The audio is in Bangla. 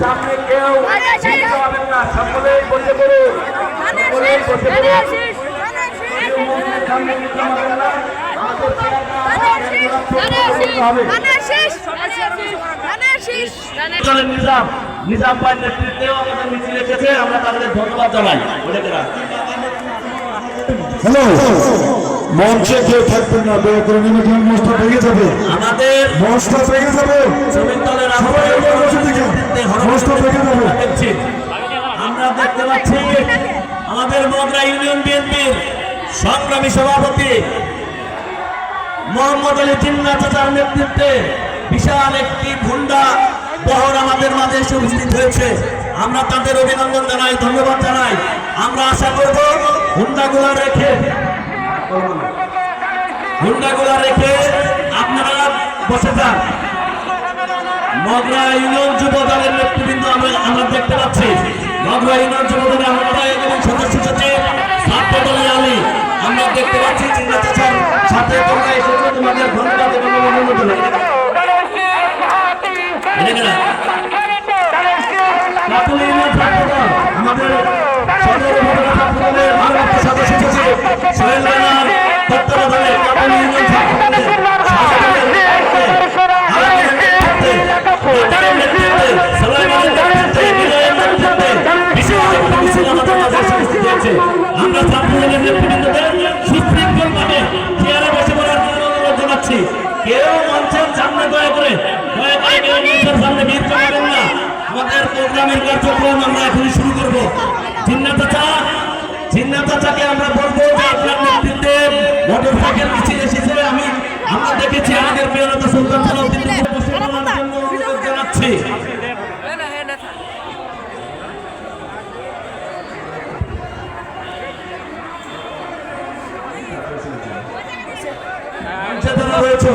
সামনে কেউ হবেন না। সকলেই বসে পড়ুন। সকলেই বসে পড়ুন। আমাদের চেয়ারটা নিজাম। নিজাম ভাই নেতৃত্বেও আমাদের মিছিল এসেছে। আমরা তাদের ধন্যবাদ জানাই। বলে দিলাম হ্যালো মঞ্চে কেউ থাকবেন না। দয়া করে নেমে যান মঞ্চটা ভেঙে যাবে। আমাদের মঞ্চটা ভেঙে যাবে শ্রমিক দলের সবাই এবার বসে থেকে মঞ্চটা ভেঙে যাবে দেখছি আমরা দেখতে পাচ্ছি আমাদের মগরা ইউনিয়ন বিএনপির সংগ্রামী সভাপতি মোহাম্মদ আলী জিন্না চাচার নেতৃত্বে বিশাল একটি ভুন্ডা বহর আমাদের মাঝে এসে উপস্থিত হয়েছে। আমরা তাদের অভিনন্দন জানাই, ধন্যবাদ জানাই। আমরা আশা করব হুন্ডাগুলা রেখে হুন্ডাগুলা রেখে আপনারা বসে যান মগরা ইউনিয়ন যুব দলের নেতৃবৃন্দ আমরা আমরা দেখতে পাচ্ছি। মগরা ইউনিয়ন যুব দলের আহ্বায়ক এবং সদস্য সচিব ছাত্র দলের আলী। আমরা দেখতে পাচ্ছি চিন্তা চাচার সাথে তোমরা এসেছ। তোমাদের ধন্যবাদ এবং আমাদের কেউ সামনে দয়া করে দয়া করে কেউ মঞ্চের সামনে ভিড় করাবেন না। আমাদের প্রোগ্রামের কার্যক্রম আমরা এখনই শুরু করব। জিন্না চাচা জিন্না চাচাকে আমরা বলব যে আপনার নেতৃত্বে মোটর সাইকেল মিছিল এসেছে। আমি আমরা দেখেছি আমাদের প্রিয়তা সুলতান সালাউদ্দিন জানাচ্ছি। মঞ্চে রয়েছে